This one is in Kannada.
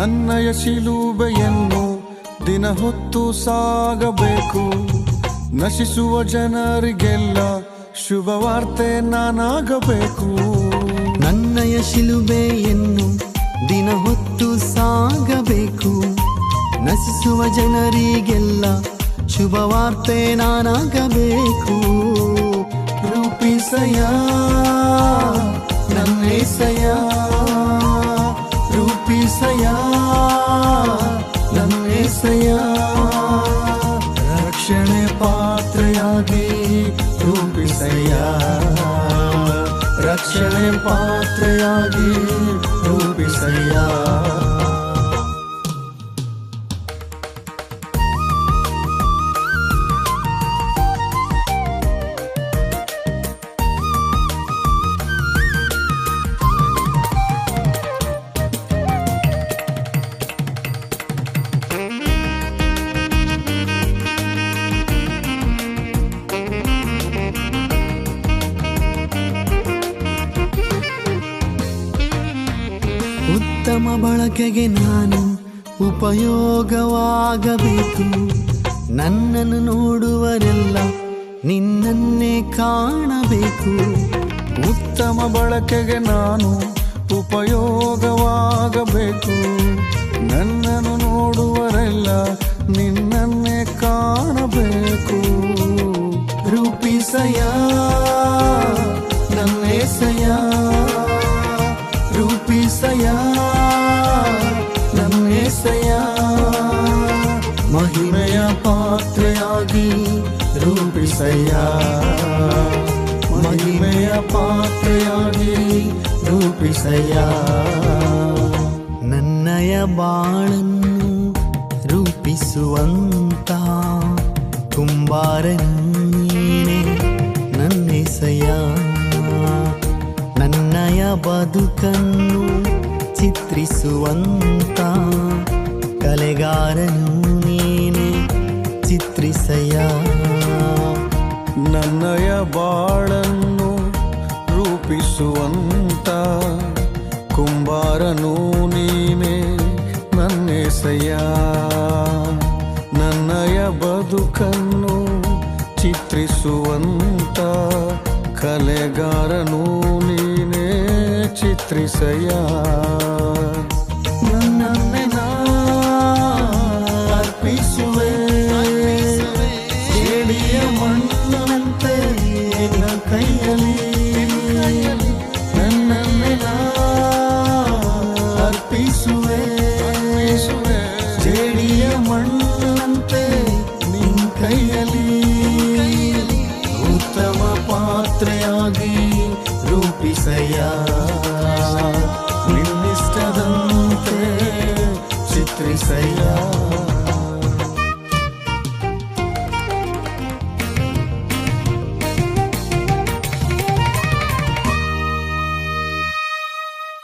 ನನ್ನಯ ಶಿಲುಬೆಯನ್ನು ದಿನ ಹೊತ್ತು ಸಾಗಬೇಕು. ನಶಿಸುವ ಜನರಿಗೆಲ್ಲ ಶುಭವಾರ್ತೆ ನಾನಾಗಬೇಕು. ನನ್ನಯ ಶಿಲುಬೆಯನ್ನು ದಿನ ಹೊತ್ತು ಸಾಗಬೇಕು. ನಶಿಸುವ ಜನರಿಗೆಲ್ಲ ಶುಭವಾರ್ತೆ ನಾನಾಗಬೇಕು. ರೂಪಿಸಯ ನನ್ನೇಸಯ ರಕ್ಷಣೆ ಪಾತ್ರೆಯಾಗಿ ರೂಪಿಸಯ್ಯ. ರಕ್ಷಣೆ ಪಾತ್ರೆಯಾಗಿ ರೂಪಿಸಯ್ಯ. ಉತ್ತಮ ಬಳಕೆಗೆ ನಾನು ಉಪಯೋಗವಾಗಬೇಕು. ನನ್ನನ್ನು ನೋಡುವರೆಲ್ಲ ನಿನ್ನನ್ನೇ ಕಾಣಬೇಕು. ಉತ್ತಮ ಬಳಕೆಗೆ ನಾನು ಉಪಯೋಗವಾಗಬೇಕು. ನನ್ನನ್ನು ನೋಡುವರೆಲ್ಲ ನಿನ್ನನ್ನೇ ಕಾಣಬೇಕು. ರೂಪಿಸಯ ಮಹಿಮೆಯ ಪಾತ್ರೆಯಾಗಿ ರೂಪಿಸಯ್ಯ. ಮಹಿಮೆಯ ಪಾತ್ರೆಯಾಗಿ ರೂಪಿಸಯ್ಯ. ನನ್ನಯ ಬಾಳನ್ನು ರೂಪಿಸುವಂತ ಕುಂಬಾರನು ನೀನೆ ನನ್ನೆಸೆಯ ನನ್ನಯ ಬದುಕನ್ನು ಚಿತ್ರಿಸುವಂತ ಕಲೆಗಾರನು ಚಿತ್ರಿಸಯ್ಯ ನನ್ನಯ ಬಾಳನ್ನು ರೂಪಿಸುವಂತ ಕುಂಬಾರನು ನೀನೆ ನನ್ನೆಸೆಯ ನನ್ನಯ ಬದುಕನ್ನು ಚಿತ್ರಿಸುವಂತ ಕಲೆಗಾರನು ನೀನೇ ಚಿತ್ರಿಸಯ್ಯ. ಪಾತ್ರೆಯಾಗಿ ರೂಪಿಸಯ್ಯ ನಿನ್ನಿಷ್ಟದನ್ನು